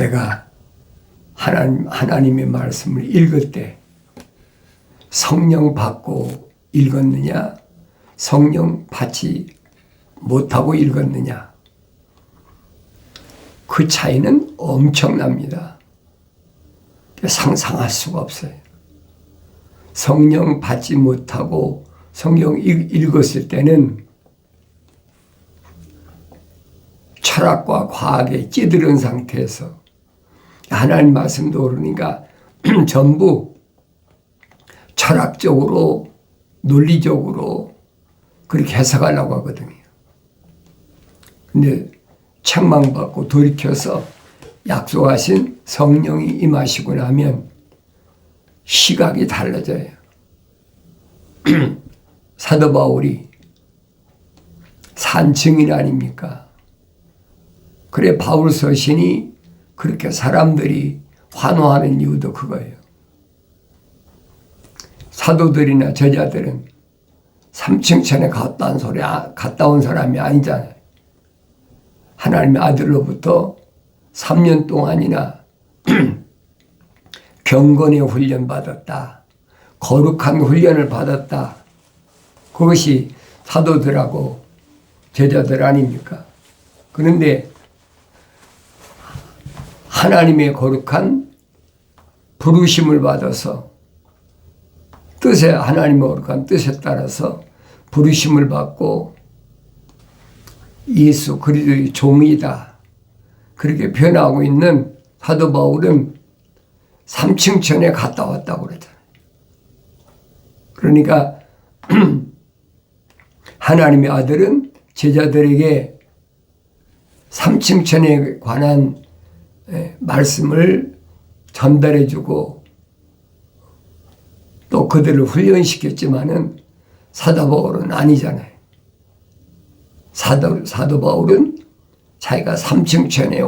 내가 하나님, 하나님의 말씀을 읽을 때 성령 받고 읽었느냐, 성령 받지 못하고 읽었느냐. 그 차이는 엄청납니다. 상상할 수가 없어요. 성령 받지 못하고 성령 읽었을 때는 철학과 과학에 찌들은 상태에서 하나님 말씀도 그러니까 전부 철학적으로 논리적으로 그렇게 해석하려고 하거든요. 근데 책망받고 돌이켜서 약속하신 성령이 임하시고 나면 시각이 달라져요. 사도 바울이 산 증인 아닙니까? 그래 바울 서신이 그렇게 사람들이 환호하는 이유도 그거예요. 사도들이나 저자들은 3층 천에 갔다 온 소리, 아, 갔다 온 사람이 아니잖아요. 하나님의 아들로부터 3년 동안이나 경건의 훈련 받았다. 거룩한 훈련을 받았다. 그것이 사도들하고 제자들 아닙니까? 그런데 하나님의 거룩한 부르심을 받아서 뜻에 하나님의 거룩한 뜻에 따라서 부르심을 받고 예수 그리스도의 종이다. 그렇게 변하고 있는 사도 바울은 3층 천에 갔다 왔다고 그러잖아요. 그러니까 하나님의 아들은 제자들에게 3층 천에 관한 말씀을 전달해 주고 또 그들을 훈련시켰지만은 사도 바울은 아니잖아요. 사도, 사도 바울은 자기가 3층 천에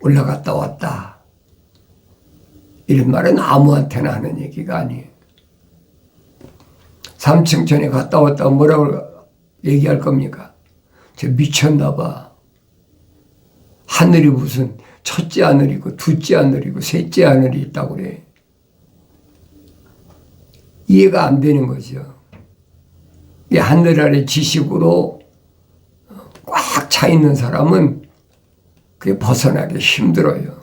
올라갔다 왔다. 이런 말은 아무한테나 하는 얘기가 아니에요. 3층 천에 갔다 왔다 뭐라고 얘기할 겁니까? 저 미쳤나 봐. 하늘이 무슨 첫째 하늘이고 둘째 하늘이고 셋째 하늘이 있다고 그래. 이해가 안 되는 거죠. 이 하늘 아래 지식으로 꽉 차 있는 사람은 그게 벗어나기 힘들어요.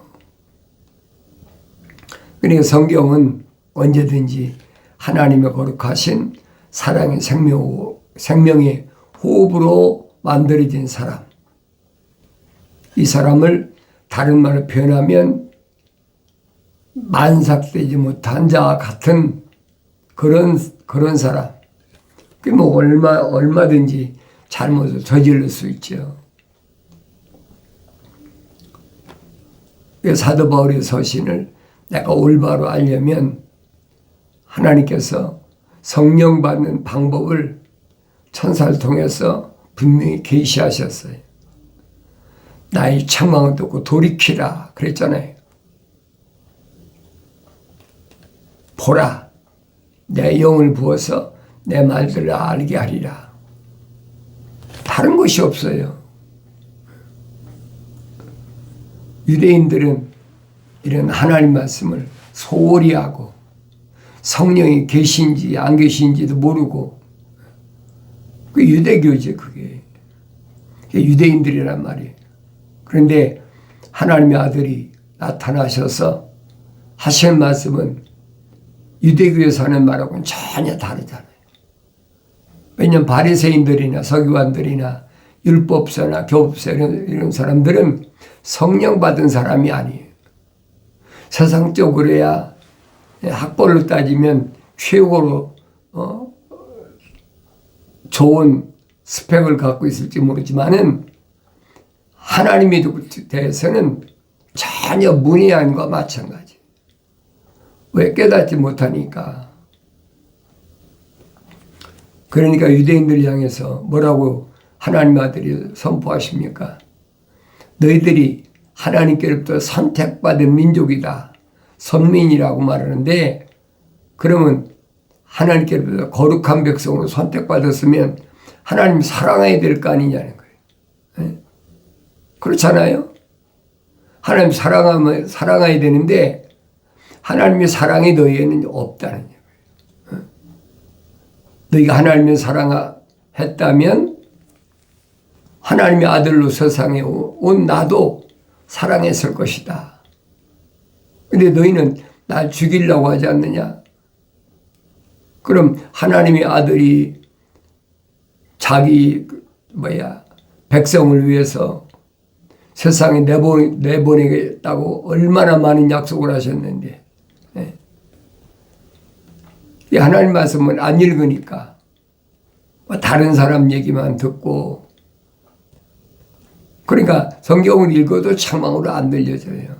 그러니까 성경은 언제든지 하나님의 거룩하신 사랑의 생명, 생명의 호흡으로 만들어진 사람. 이 사람을 다른 말로 표현하면 만삭되지 못한 자 같은 그런, 그런 사람. 그뭐 얼마, 얼마든지 잘못을 저지를 수 있죠. 사도 바울의 서신을 내가 올바로 알려면 하나님께서 성령 받는 방법을 천사를 통해서 분명히 계시하셨어요. 나의 책망을 듣고 돌이키라 그랬잖아요. 보라 내 영을 부어서 내 말들을 알게 하리라. 다른 것이 없어요. 유대인들은 이런 하나님 말씀을 소홀히 하고 성령이 계신지 안 계신지도 모르고 그 유대교죠 그게 유대인들이란 말이에요. 그런데 하나님의 아들이 나타나셔서 하실 말씀은 유대교에서 하는 말하고는 전혀 다르잖아요. 왜냐하면 바리새인들이나 서기관들이나 율법서나 교법서 이런, 이런 사람들은 성령 받은 사람이 아니에요. 세상적으로야 학벌로 따지면 최고로 어, 좋은 스펙을 갖고 있을지 모르지만은 하나님에 대해서는 전혀 문외한과 마찬가지. 왜 깨닫지 못하니까. 그러니까 유대인들 향해서 뭐라고 하나님 아들이 선포하십니까? 너희들이 하나님께로부터 선택받은 민족이다. 선민이라고 말하는데 그러면 하나님께로부터 거룩한 백성으로 선택받았으면 하나님 사랑해야 될 거 아니냐는? 그렇잖아요. 하나님 사랑하면 사랑해야 되는데 하나님의 사랑이 너희에는 없다는 거예요. 어? 너희가 하나님을 사랑했다면 하나님의 아들로 세상에 온 나도 사랑했을 것이다. 근데 너희는 날 죽이려고 하지 않느냐? 그럼 하나님의 아들이 자기 그 뭐야 백성을 위해서 세상에 내보, 내보내겠다고 얼마나 많은 약속을 하셨는데 예. 이 하나님 말씀을 안 읽으니까 뭐 다른 사람 얘기만 듣고 그러니까 성경을 읽어도 책망으로 안 들려져요.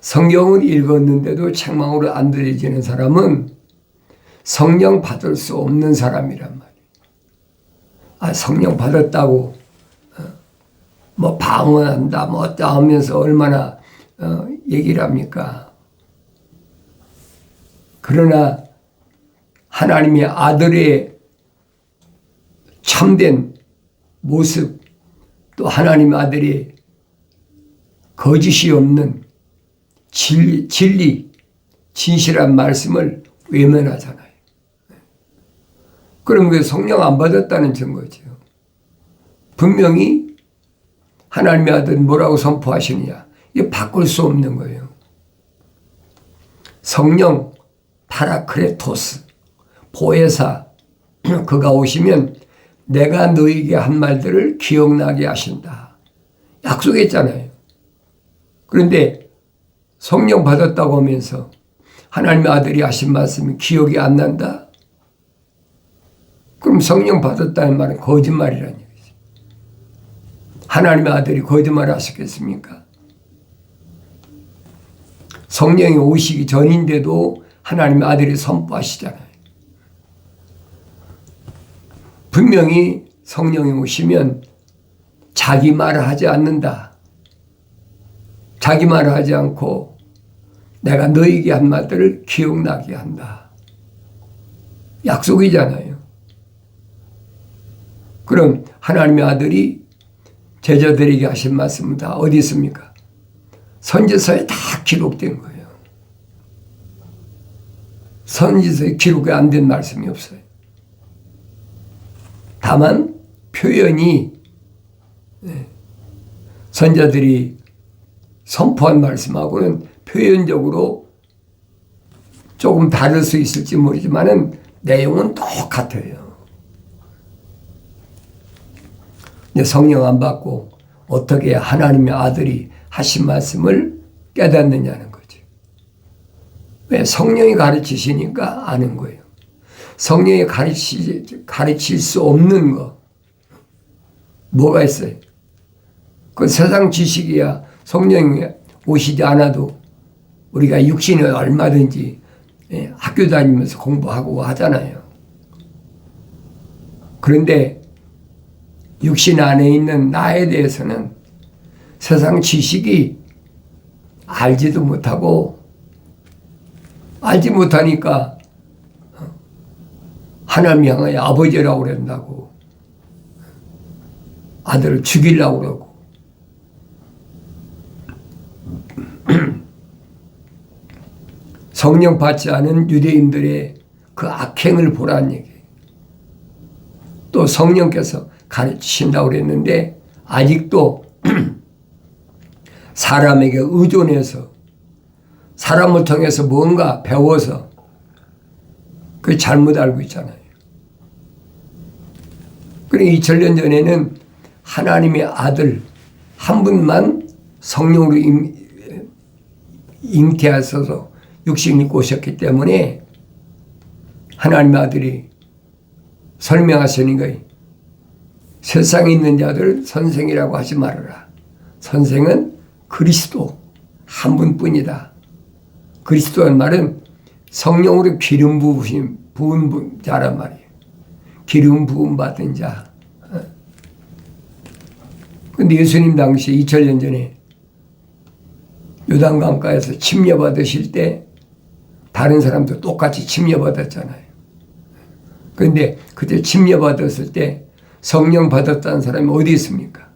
성경을 읽었는데도 책망으로 안 들려지는 사람은 성령 받을 수 없는 사람이란 말이에요. 아, 성령 받았다고 어, 뭐 방언한다 뭐 하면서 얼마나 어, 얘기를 합니까? 그러나 하나님의 아들의 참된 모습 또 하나님 아들의 거짓이 없는 진리, 진리 진실한 말씀을 외면하잖아요. 그럼 그 성령 안 받았다는 증거죠. 분명히 하나님의 아들 뭐라고 선포하시느냐. 이게 바꿀 수 없는 거예요. 성령 파라크레토스 보혜사 그가 오시면 내가 너에게 한 말들을 기억나게 하신다. 약속했잖아요. 그런데 성령 받았다고 하면서 하나님의 아들이 하신 말씀이 기억이 안 난다? 그럼 성령 받았다는 말은 거짓말이라는 얘기죠. 하나님의 아들이 거짓말 하셨겠습니까? 성령이 오시기 전인데도 하나님의 아들이 선포하시잖아요. 분명히 성령이 오시면 자기 말을 하지 않는다. 자기 말을 하지 않고 내가 너에게 한 말들을 기억나게 한다. 약속이잖아요. 그럼 하나님의 아들이 제자들에게 하신 말씀은 다 어디 있습니까? 선지서에 다 기록된 거예요. 선지서에 기록이 안 된 말씀이 없어요. 다만 표현이 네, 선자들이 선포한 말씀하고는 표현적으로 조금 다를 수 있을지 모르지만은 내용은 똑같아요. 성령 안 받고 어떻게 하나님의 아들이 하신 말씀을 깨닫느냐는 거죠. 왜 성령이 가르치시니까 아는 거예요. 성령이 가르치, 가르칠 수 없는 거 뭐가 있어요? 그 세상 지식이야 성령이 오시지 않아도 우리가 육신을 얼마든지 예, 학교 다니면서 공부하고 하잖아요. 그런데 육신 안에 있는 나에 대해서는 세상 지식이 알지도 못하고 알지 못하니까 하나님 향하여 아버지라고 그런다고 아들을 죽이려고 그러고 성령 받지 않은 유대인들의 그 악행을 보라는 얘기예요. 또 성령께서 가르치신다고 그랬는데 아직도 사람에게 의존해서 사람을 통해서 뭔가 배워서 그 잘못 알고 있잖아요. 그러니까 2000년 전에는 하나님의 아들 한 분만 성령으로 잉태하셔서 육신 입고 오셨기 때문에 하나님의 아들이 설명하시는 거예요. 세상에 있는 자들 선생이라고 하지 말아라. 선생은 그리스도 한 분뿐이다. 그리스도란 말은 성령으로 기름 부으신 부은 자란 말이에요. 기름 부음 받은 자. 어. 근데 예수님 당시 2000년 전에 요단 강가에서 침례받으실 때 다른 사람도 똑같이 침례받았잖아요. 그런데 그때 침례받았을 때 성령 받았다는 사람이 어디 있습니까?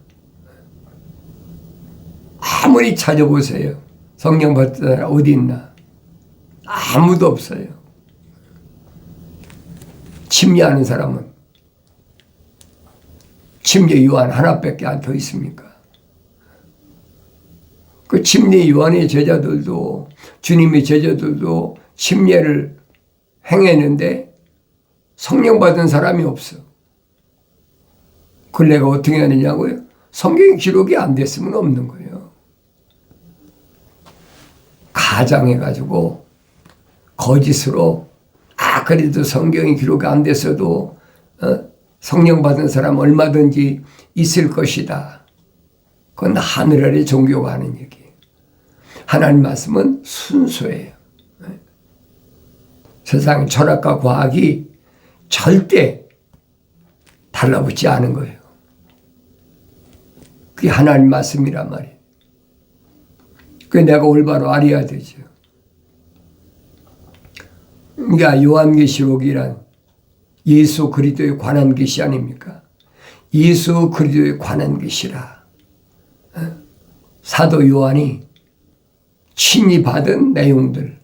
아무리 찾아보세요. 성령 받은 사람 어디 있나? 아무도 없어요. 침례하는 사람은 침례 요한 하나밖에 안 더 있습니까? 그 침례 요한의 제자들도 주님의 제자들도 침례를 행했는데 성령 받은 사람이 없어. 그걸 내가 어떻게 하느냐고요? 성경 기록이 안 됐으면 없는 거예요. 가장해가지고 거짓으로 아 그래도 성경이 기록이 안 됐어도 어? 성령 받은 사람 얼마든지 있을 것이다. 그건 하늘 아래 종교가 하는 얘기. 하나님 말씀은 순수해요. 세상 철학과 과학이 절대 달라붙지 않은 거예요. 그게 하나님 말씀이란 말이에요. 그 내가 올바로 알아야 되죠. 그러니까 요한계시록이란 예수 그리스도에 관한 것이 아닙니까? 예수 그리스도에 관한 것이라. 어? 사도 요한이 친히 받은 내용들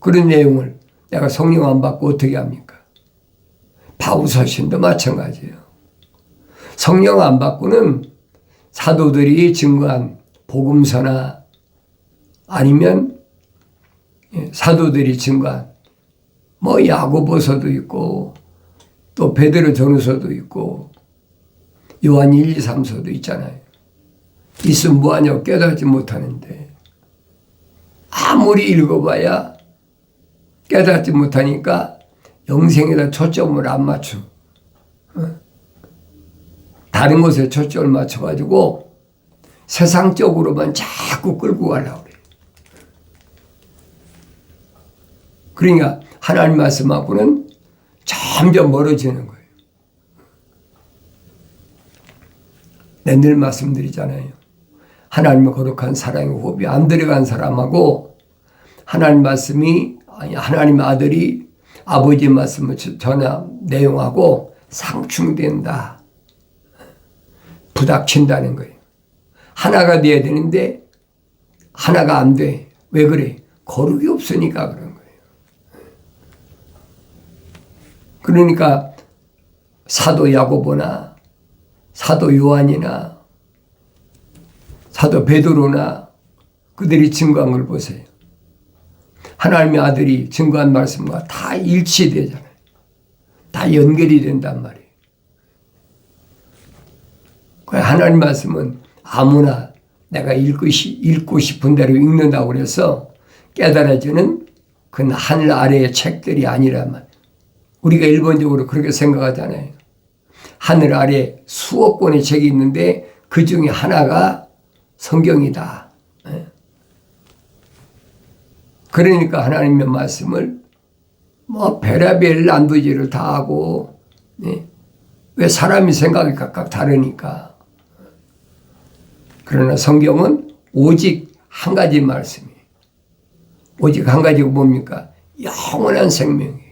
그런 내용을 내가 성령 안 받고 어떻게 합니까? 바우서신도 마찬가지예요. 성령 안 받고는 사도들이 증거한 복음서나 아니면 예, 사도들이 증거한 뭐 야고보서도 있고 또 베드로 전후서도 있고 요한 1, 2, 3서도 있잖아요. 있으면 뭐하냐고 깨닫지 못하는데 아무리 읽어봐야 깨닫지 못하니까 영생에다 초점을 안 맞춰. 어? 다른 곳에 초점을 맞춰가지고 세상적으로만 자꾸 끌고 가려고 그래. 그러니까 하나님 말씀하고는 점점 멀어지는 거예요. 내늘 말씀드리잖아요. 하나님의 거룩한 사랑의 호흡이 안 들어간 사람하고 하나님 말씀이 아니 하나님 아들이 아버지 말씀을 전한 내용하고 상충된다. 부닥친다는 거예요. 하나가 돼야 되는데 하나가 안 돼. 왜 그래? 거룩이 없으니까 그런 거예요. 그러니까 사도 야고보나 사도 요한이나 사도 베드로나 그들이 증거한 걸 보세요. 하나님의 아들이 증거한 말씀과 다 일치되잖아요. 다 연결이 된단 말이에요. 하나님 말씀은 아무나 내가 읽고, 읽고 싶은 대로 읽는다고 그래서 깨달아지는 그 하늘 아래의 책들이 아니라면 우리가 일본적으로 그렇게 생각하잖아요. 하늘 아래 수억 권의 책이 있는데 그 중에 하나가 성경이다. 예. 그러니까 하나님의 말씀을 뭐 별의별 난도질을 다 하고 네? 왜 사람이 생각이 각각 다르니까 그러나 성경은 오직 한 가지 말씀이에요. 오직 한 가지가 뭡니까? 영원한 생명이에요.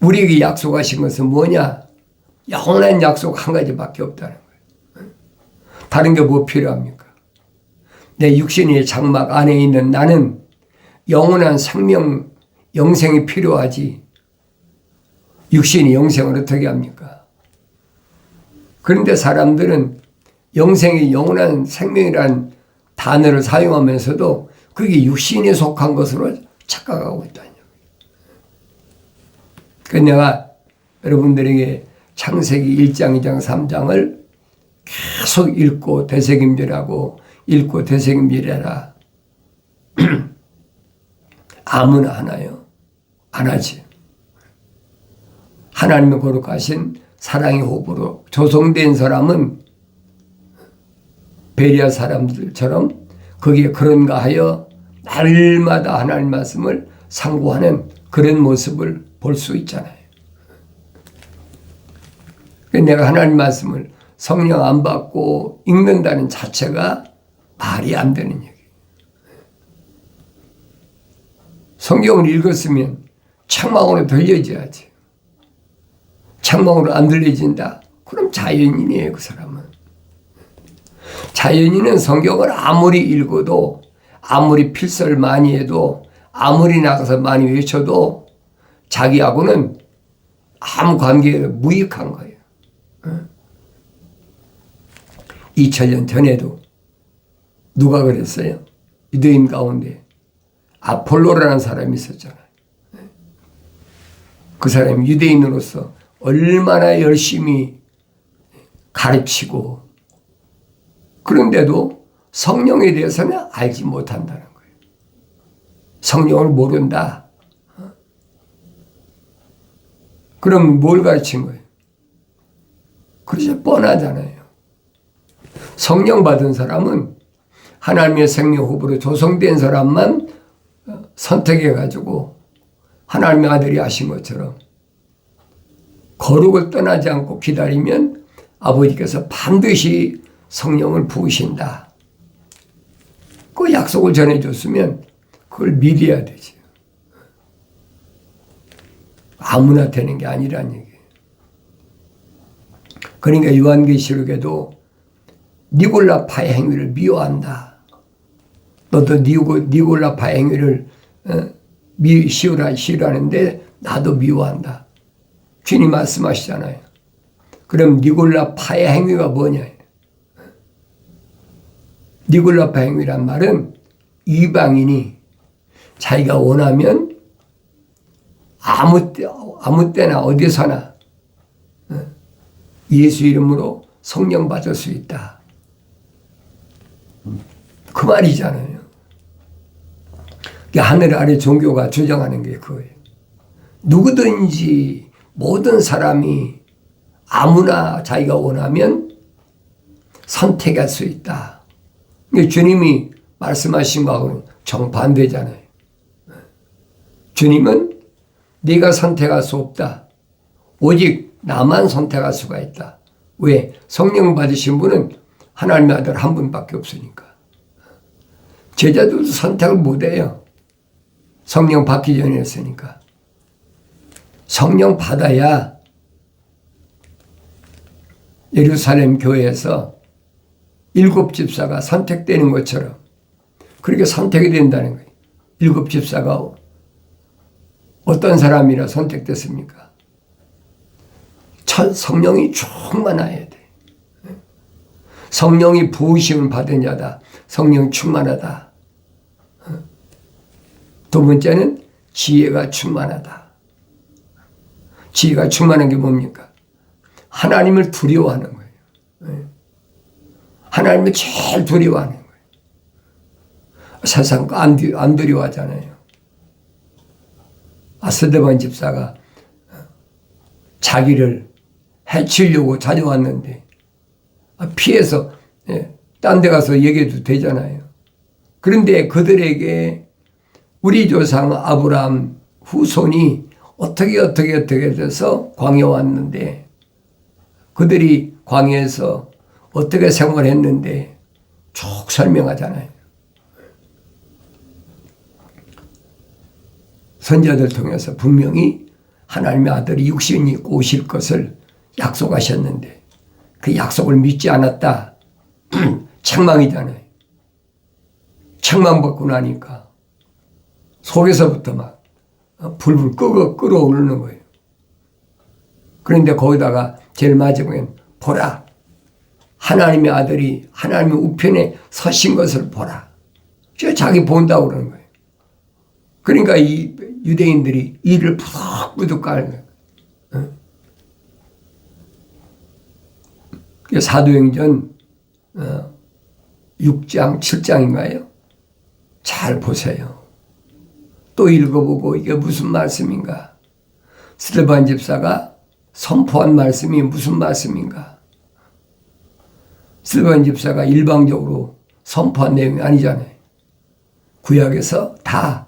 우리에게 약속하신 것은 뭐냐? 영원한 약속 한 가지밖에 없다는 거예요. 다른 게 뭐 필요합니까? 내 육신의 장막 안에 있는 나는 영원한 생명, 영생이 필요하지. 육신이 영생을 어떻게 합니까? 그런데 사람들은 영생이 영원한 생명이라는 단어를 사용하면서도 그게 육신에 속한 것으로 착각하고 있다는. 그 내가 여러분들에게 창세기 1장, 2장, 3장을 계속 읽고 되새김질하고 읽고 되새김질해라. 아무나 하나요? 안 하지. 하나님의 거룩하신 사랑의 호흡으로 조성된 사람은 베리아 사람들처럼 거기에 그런가 하여 날마다 하나님 말씀을 상고하는 그런 모습을 볼 수 있잖아요. 내가 하나님 말씀을 성령 안 받고 읽는다는 자체가 말이 안 되는 얘기. 성경을 읽었으면 창망으로 들려줘야지. 창망으로 안 들려진다. 그럼 자연인이에요, 그 사람은. 자연인은 성경을 아무리 읽어도 아무리 필설 많이 해도 아무리 나가서 많이 외쳐도 자기하고는 아무 관계 무익한 거예요. 2000년 전에도 누가 그랬어요? 유대인 가운데 아폴로라는 사람이 있었잖아요. 그 사람이 유대인으로서 얼마나 열심히 가르치고 그런데도 성령에 대해서는 알지 못한다는 거예요. 성령을 모른다. 그럼 뭘 가르친 거예요? 그래서 뻔하잖아요. 성령 받은 사람은 하나님의 생명 후보로 조성된 사람만 선택해 가지고 하나님의 아들이 하신 것처럼 거룩을 떠나지 않고 기다리면 아버지께서 반드시 성령을 부으신다. 그 약속을 전해줬으면 그걸 믿어야 되지. 아무나 되는 게 아니란 얘기예요. 그러니까 요한계시록에도 니골라파의 행위를 미워한다. 너도 니골라파의 행위를 어, 미, 시우라, 시우라는데 나도 미워한다. 주님 말씀하시잖아요. 그럼 니골라파의 행위가 뭐냐? 니골라파 행위란 말은 이방인이 자기가 원하면 아무 때, 아무 때나 어디서나 어, 예수 이름으로 성령 받을 수 있다. 그 말이잖아요. 하늘 아래 종교가 주장하는 게 그거예요. 누구든지 모든 사람이 아무나 자기가 원하면 선택할 수 있다. 주님이 말씀하신 거하고는 정반대잖아요. 주님은 네가 선택할 수 없다. 오직 나만 선택할 수가 있다. 왜? 성령 받으신 분은 하나님의 아들 한 분밖에 없으니까. 제자들도 선택을 못 해요. 성령 받기 전에 했으니까. 성령 받아야 예루살렘 교회에서 일곱 집사가 선택되는 것처럼 그렇게 선택이 된다는 거예요. 일곱 집사가 어떤 사람이라 선택됐습니까? 첫 성령이 충만해야 돼. 성령이 부으심을 받은 자다. 성령 충만하다. 두 번째는 지혜가 충만하다. 지혜가 충만한 게 뭡니까? 하나님을 두려워하는 거예요. 하나님을 제일 두려워하는 거예요. 세상 안, 안 두려워하잖아요. 아스데반 집사가 자기를 해치려고 찾아왔는데 피해서 예, 딴데 가서 얘기해도 되잖아요. 그런데 그들에게 우리 조상 아브라함 후손이 어떻게 어떻게 어떻게 돼서 광해 왔는데 그들이 광해에서 어떻게 생활했는데 쭉 설명하잖아요. 선자들 통해서 분명히 하나님의 아들이 육신이 오실 것을 약속하셨는데 그 약속을 믿지 않았다. 책망이잖아요. 책망받고 나니까 속에서부터 막 불불 끄고 끌어오르는 거예요. 그런데 거기다가 제일 마지막엔 보라. 하나님의 아들이 하나님의 우편에 서신 것을 보라. 저 자기 본다고 그러는 거예요. 그러니까 이 유대인들이 이를 부득부득 깔는 거예요. 사도행전 6장, 어, 7장인가요? 잘 보세요. 또 읽어보고 이게 무슨 말씀인가? 스테반 집사가 선포한 말씀이 무슨 말씀인가? 스테반 집사가 일방적으로 선포한 내용이 아니잖아요. 구약에서 다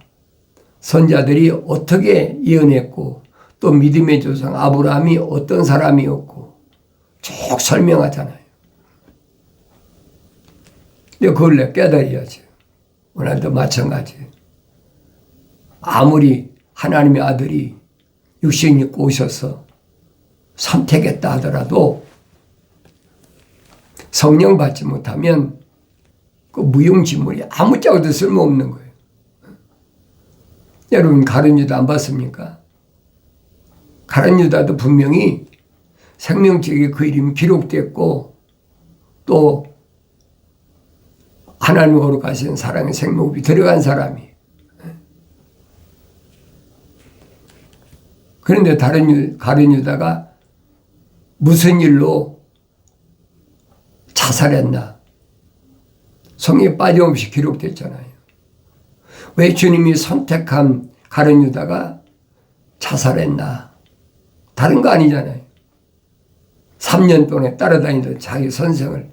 선자들이 어떻게 예언했고 또 믿음의 조상 아브라함이 어떤 사람이었고 쭉 설명하잖아요. 근데 그걸 내 깨달아야지. 오늘도 마찬가지. 아무리 하나님의 아들이 육신 입고 오셔서 선택했다 하더라도 성령 받지 못하면 그 무용지물이 아무짝에도 쓸모없는 거예요. 여러분 가룟 유다 안 봤습니까? 가룟 유다도 분명히 생명책에 그 이름이 기록됐고 또 하나님 거룩하신 사랑의 생목이 들어간 사람이 그런데 다른 유, 가룟 유다가 무슨 일로 자살했나? 성에 빠짐없이 기록됐잖아요. 왜 주님이 선택한 가룟 유다가 자살했나? 다른 거 아니잖아요. 3년 동안 따라다니던 자기 선생을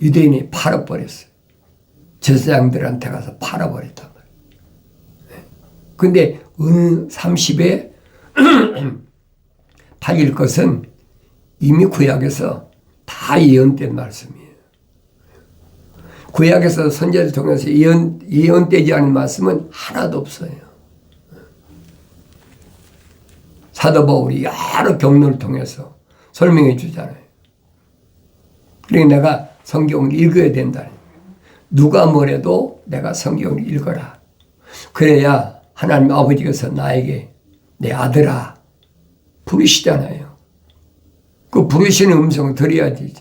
유대인이 팔아버렸어요. 제사장들한테 가서 팔아버렸단 말이에요. 근데 은 30에 팔릴 것은 이미 구약에서 다 예언된 말씀이에요. 구약에서 선제를 통해서 예언, 예언되지 않은 말씀은 하나도 없어요. 사도 바울이 여러 경로를 통해서 설명해 주잖아요. 그러니까 내가 성경을 읽어야 된다. 누가 뭐래도 내가 성경을 읽어라. 그래야 하나님 아버지께서 나에게 내 아들아 부르시잖아요. 그 부르시는 음성을 들어야지.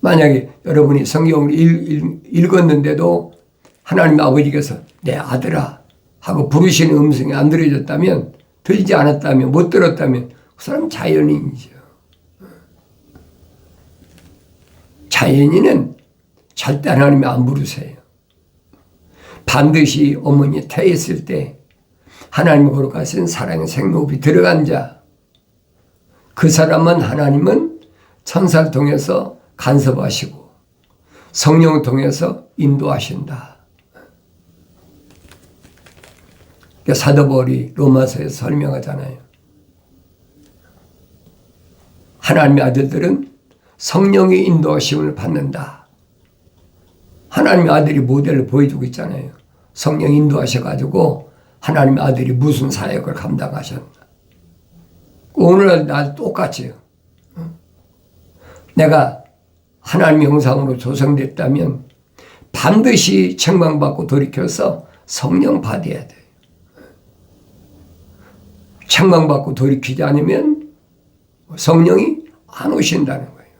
만약에 여러분이 성경을 읽, 읽, 었는데도 하나님 아버지께서 내 아들아 하고 부르시는 음성이 안 들어졌다면 들리지 않았다면 못 들었다면 그 사람 자연인이죠. 자연인은 절대 하나님이 안 부르세요. 반드시 어머니 태했을 때 하나님 거룩하신 사랑의 생로비 들어간 자, 그 사람은 하나님은 천사를 통해서 간섭하시고 성령을 통해서 인도하신다. 그러니까 사도 바울이 로마서에서 설명하잖아요. 하나님의 아들들은 성령의 인도하심을 받는다. 하나님의 아들이 모델을 보여주고 있잖아요. 성령 인도하셔가지고 하나님의 아들이 무슨 사역을 감당하셨나. 오늘날 나 똑같이요. 내가 하나님의 형상으로 조성됐다면 반드시 책망받고 돌이켜서 성령 받아야 돼요. 책망받고 돌이키지 않으면 성령이 안 오신다는 거예요.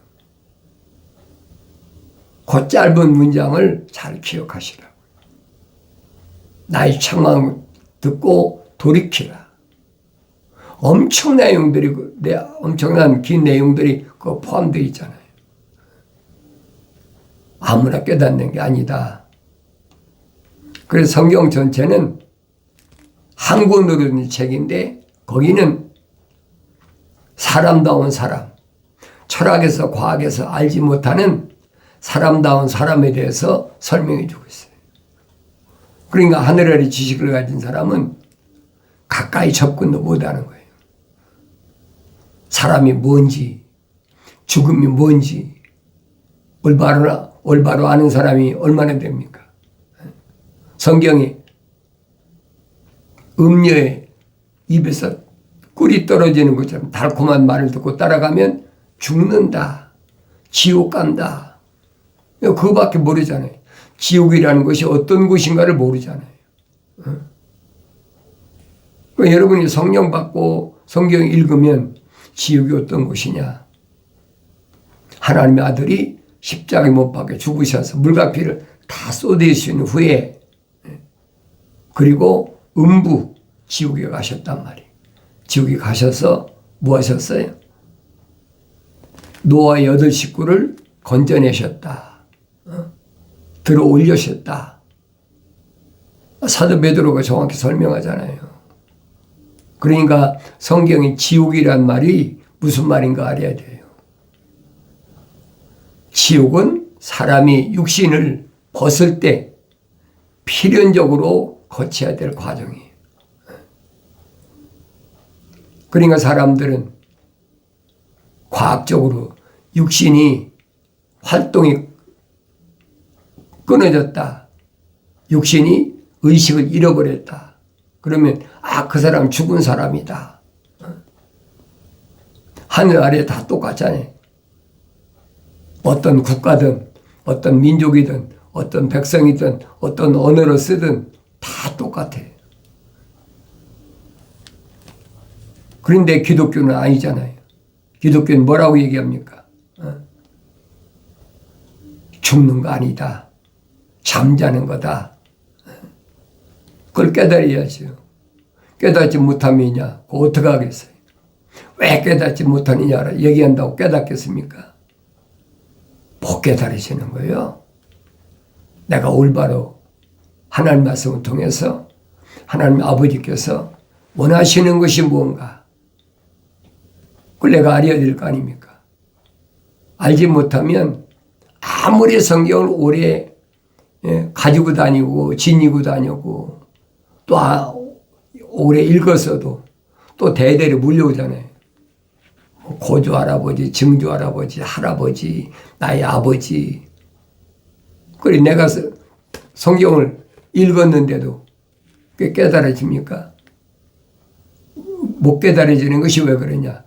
그 짧은 문장을 잘 기억하시라고. 나의 책망 듣고 돌이키라. 엄청 내용들이, 엄청난 긴 내용들이 그 포함되어 있잖아요. 아무나 깨닫는 게 아니다. 그래서 성경 전체는 한 권으로 된 책인데 거기는 사람다운 사람, 철학에서 과학에서 알지 못하는 사람다운 사람에 대해서 설명해 주고 있어요. 그러니까 하늘 아래 지식을 가진 사람은 가까이 접근도 못 하는 거예요. 사람이 뭔지, 죽음이 뭔지, 올바로, 올바로 아는 사람이 얼마나 됩니까? 성경이 음녀의 입에서 꿀이 떨어지는 것처럼 달콤한 말을 듣고 따라가면 죽는다. 지옥 간다. 그거밖에 모르잖아요. 지옥이라는 것이 어떤 곳인가를 모르잖아요. 그러니까 여러분이 성령 받고 성경 읽으면 지옥이 어떤 곳이냐. 하나님의 아들이 십자가에 못 박혀 죽으셔서 물과 피를 다 쏟으신 후에 그리고 음부 지옥에 가셨단 말이에요. 지옥에 가셔서 뭐 하셨어요? 노아 여덟 식구를 건져내셨다. 어? 들어 올려셨다. 사도 베드로가 정확히 설명하잖아요. 그러니까 성경이 지옥이란 말이 무슨 말인가 알아야 돼요. 지옥은 사람이 육신을 벗을 때 필연적으로 거쳐야 될 과정이에요. 그러니까 사람들은 과학적으로 육신이 활동이 끊어졌다. 육신이 의식을 잃어버렸다. 그러면 아, 그 사람 죽은 사람이다. 하늘 아래 다 똑같잖아요. 어떤 국가든 어떤 민족이든 어떤 백성이든 어떤 언어로 쓰든 다 똑같아. 그런데 기독교는 아니잖아요. 기독교는 뭐라고 얘기합니까? 어? 죽는 거 아니다. 잠자는 거다. 그걸 깨달아야죠. 깨닫지 못하면이냐? 어떻게 하겠어요? 왜 깨닫지 못하느냐? 얘기한다고 깨닫겠습니까? 못 깨달으시는 거예요. 내가 올바로 하나님 말씀을 통해서 하나님 아버지께서 원하시는 것이 무언가? 그걸 내가 알아야 될 거 아닙니까? 알지 못하면 아무리 성경을 오래 예, 가지고 다니고 지니고 다니고 또 아, 오래 읽었어도 또 대대로 물려오잖아요. 뭐 고조 할아버지, 증조 할아버지, 할아버지, 나의 아버지. 그래 내가 서- 성경을 읽었는데도 깨달아집니까? 못 깨달아지는 것이 왜 그러냐?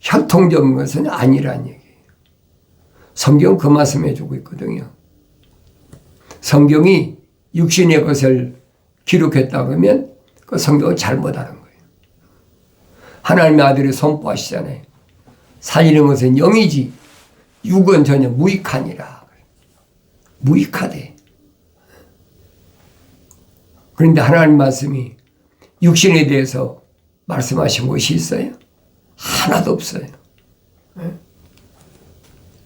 혈통적인 것은 아니란 얘기예요. 성경 그 말씀 해 주고 있거든요. 성경이 육신의 것을 기록했다 그러면 그 성경은 잘못하는 거예요. 하나님의 아들이 선포하시잖아요. 살리는 것은 영이지 육은 전혀 무익하니라. 무익하대. 그런데 하나님 말씀이 육신에 대해서 말씀하신 것이 있어요? 하나도 없어요.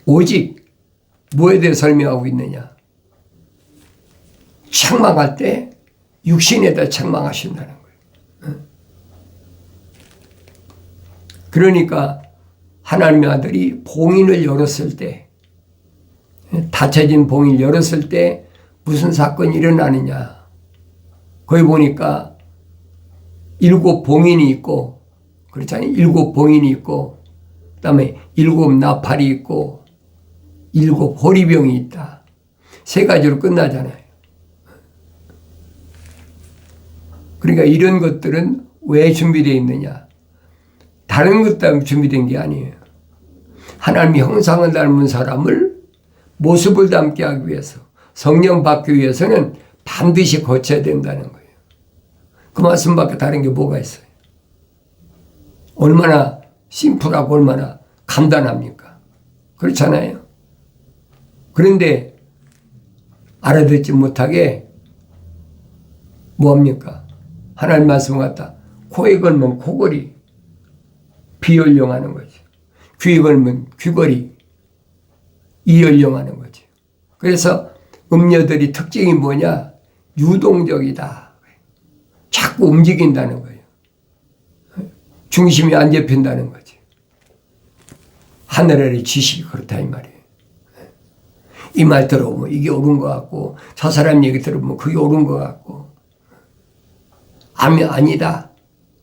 오직 뭐에 대해 설명하고 있느냐? 책망할 때 육신에다 책망하신다는 거예요. 그러니까 하나님의 아들이 봉인을 열었을 때, 닫혀진 봉인을 열었을 때 무슨 사건이 일어나느냐. 거기 보니까 일곱 봉인이 있고, 그렇잖아요. 일곱 봉인이 있고, 그 다음에 일곱 나팔이 있고, 일곱 호리병이 있다. 세 가지로 끝나잖아요. 그러니까 이런 것들은 왜 준비되어 있느냐? 다른 것 때문에 준비된 게 아니에요. 하나님의 형상을 닮은 사람을 모습을 닮게 하기 위해서 성령 받기 위해서는 반드시 거쳐야 된다는 거예요. 그 말씀밖에 다른 게 뭐가 있어요? 얼마나 심플하고 얼마나 간단합니까? 그렇잖아요. 그런데 알아듣지 못하게 뭐합니까? 하나님 말씀 같다. 코에 걸면 코걸이 비연령하는 거죠. 귀에 걸면 귀걸이 이연령하는 거죠. 그래서 음녀들이 특징이 뭐냐? 유동적이다. 자꾸 움직인다는 거예요. 중심이 안 잡힌다는 거지. 하늘 아래 지식이 그렇다 이 말이에요. 이 말 들어보면 이게 옳은 것 같고 저 사람 얘기 들어보면 그게 옳은 것 같고 아니 아니다.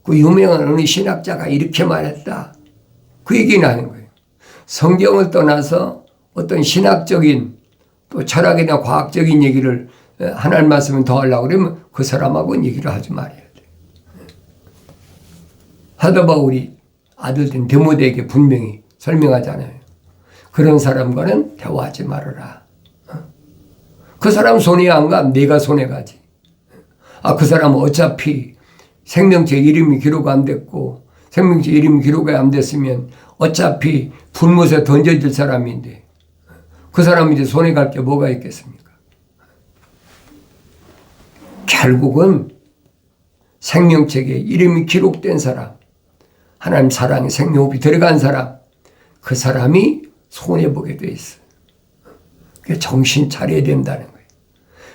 그 유명한 어느 신학자가 이렇게 말했다. 그 얘기는 하는 거예요. 성경을 떠나서 어떤 신학적인 또 철학이나 과학적인 얘기를 하나님 말씀을 더 하려고 그러면 그 사람하고는 얘기를 하지 말아야 돼. 사도 바울이 아들 된 데모데에게 분명히 설명하잖아요. 그런 사람과는 대화하지 말아라. 그 사람 손해 안 가, 내가 손해 가지. 아, 그 사람은 어차피 생명체 이름이 기록 안 됐고, 생명체 이름이 기록이 안 됐으면 어차피 불못에 던져질 사람인데, 그 사람이 이제 손해 갈게 뭐가 있겠습니까? 결국은 생명책에 이름이 기록된 사람, 하나님 사랑의 생명호흡이 들어간 사람, 그 사람이 손해보게 돼 있어. 그 정신 차려야 된다는 거예요.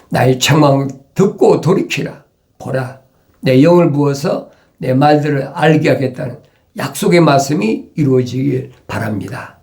나의 책망을 듣고 돌이키라. 보라. 내 영을 부어서 내 말들을 알게 하겠다는 약속의 말씀이 이루어지길 바랍니다.